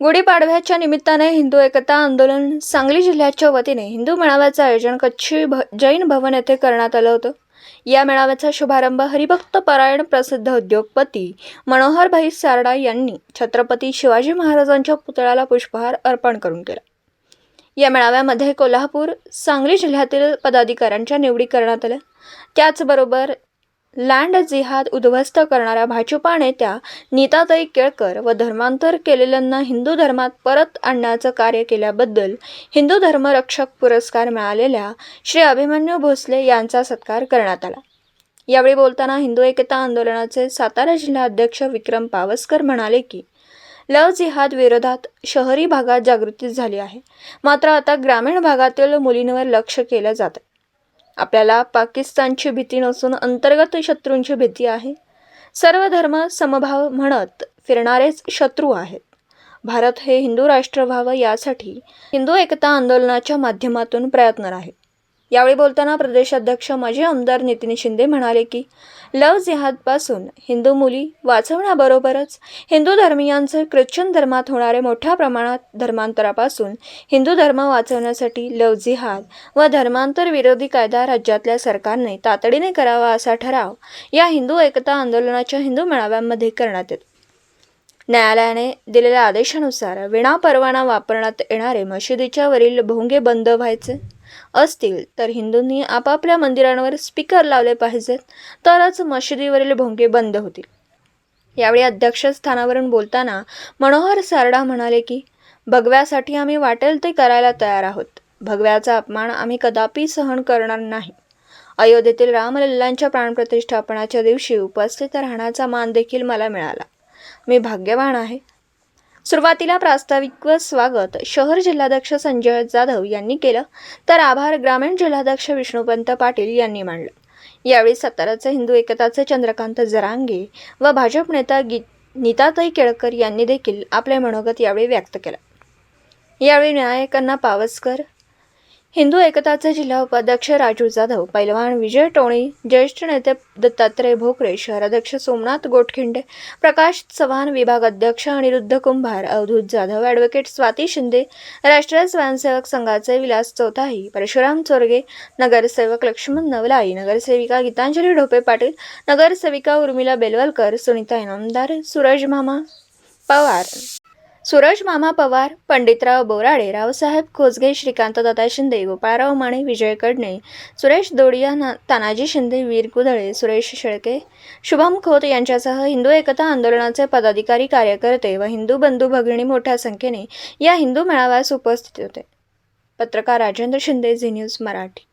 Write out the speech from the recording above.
गुढीपाडव्याच्या निमित्ताने हिंदू एकता आंदोलन सांगली जिल्ह्याच्या वतीने हिंदू मेळाव्याचं आयोजन कच्छी भ जैन भवन येथे करण्यात आलं होतं. या मेळाव्याचा शुभारंभ हरिभक्त परायण प्रसिद्ध उद्योगपती मनोहरभाई सारडा यांनी छत्रपती शिवाजी महाराजांच्या पुतळ्याला पुष्पहार अर्पण करून केला. या मेळाव्यामध्ये कोल्हापूर सांगली जिल्ह्यातील पदाधिकाऱ्यांच्या निवडी करण्यात आल्या. त्याचबरोबर लँड जिहाद उद्ध्वस्त करणाऱ्या भाजपा नेत्या नीताताई केळकर व धर्मांतर केलेल्यांना हिंदू धर्मात परत आणण्याचं कार्य केल्याबद्दल हिंदू धर्मरक्षक पुरस्कार मिळालेल्या श्री अभिमन्यू भोसले यांचा सत्कार करण्यात आला. यावेळी बोलताना हिंदू एकता आंदोलनाचे सातारा जिल्हा अध्यक्ष विक्रम पावसकर म्हणाले की लव जिहाद विरोधात शहरी भागात जागृती झाली आहे. मात्र आता ग्रामीण भागातील मुलींवर लक्ष केलं जातं आहे आपल्याला पाकिस्तानची भीती नसून अंतर्गत शत्रूंची भीती आहे. सर्व धर्म समभाव म्हणत फिरणारेच शत्रू आहेत. भारत हे हिंदू राष्ट्र व्हावं यासाठी हिंदू एकता आंदोलनाच्या माध्यमातून प्रयत्न आहे. यावेळी बोलताना प्रदेशाध्यक्ष माजी आमदार नितीन शिंदे म्हणाले की लव जिहादपासून हिंदू मुली वाचवण्याबरोबरच हिंदू धर्मियांचं ख्रिश्चन धर्मात होणारे मोठ्या प्रमाणात धर्मांतरापासून हिंदू धर्म वाचवण्यासाठी लव जिहाद व धर्मांतर विरोधी कायदा राज्यातल्या सरकारने तातडीने करावा असा ठराव या हिंदू एकता आंदोलनाच्या हिंदू मेळाव्यांमध्ये करण्यात येतो. न्यायालयाने दिलेल्या आदेशानुसार विना परवाना वापरण्यात येणारे मशिदीच्या वरील भोंगे बंद व्हायचे. असतील तर हिंदूंनी आपापल्या मंदिरांवर स्पीकर लावले पाहिजेत. तरच मशिदीवरील भोंगे बंद होतील. यावेळी अध्यक्षस्थानावरून बोलताना मनोहर सारडा म्हणाले की भगव्यासाठी आम्ही वाटेल ते करायला तयार आहोत. भगव्याचा अपमान आम्ही कदापि सहन करणार नाही. अयोध्येतील रामलल्लांच्या प्राणप्रतिष्ठापनाच्या दिवशी उपस्थित राहण्याचा मान देखील मला मिळाला. मी भाग्यवान आहे. सुरुवातीला प्रास्ताविक व स्वागत शहर जिल्हाध्यक्ष संजय जाधव यांनी केलं तर आभार ग्रामीण जिल्हाध्यक्ष विष्णुपंत पाटील यांनी मांडलं. यावेळी साताराचे हिंदू एकताचे चंद्रकांत जरांगे व भाजप नेता गी नीताताई केळकर यांनी देखील आपले मनोगत यावेळी व्यक्त केलं. यावेळी न्यायकांना पावसकर हिंदू एकताचे जिल्हा उपाध्यक्ष राजू जाधव पैलवान विजय टोणी ज्येष्ठ नेते दत्तात्रय भोकरे शहराध्यक्ष सोमनाथ गोटखिंडे प्रकाश चव्हाण विभाग अध्यक्ष अनिरुद्ध कुंभार अवधूत जाधव ॲडव्होकेट स्वाती शिंदे राष्ट्रीय स्वयंसेवक संघाचे विलास चौथाही परशुराम चोरगे नगरसेवक लक्ष्मण नवलाई नगरसेविका गीतांजली ढोपे पाटील नगरसेविका उर्मिला बेलवलकर सुनीता इनामदार सूरज मामा पवार. सूरज मामा पवार पंडितराव बोराडे रावसाहेब खोजगे श्रीकांतदादा शिंदे गोपाळराव माने विजय कडणे सुरेश दोडिया ना तानाजी शिंदे वीर कुदळे सुरेश शेळके शुभम खोत यांच्यासह हिंदू एकता आंदोलनाचे पदाधिकारी कार्यकर्ते व हिंदू बंधू भगिनी मोठ्या संख्येने या हिंदू मेळाव्यास उपस्थित होते. पत्रकार राजेंद्र शिंदे झी न्यूज मराठी.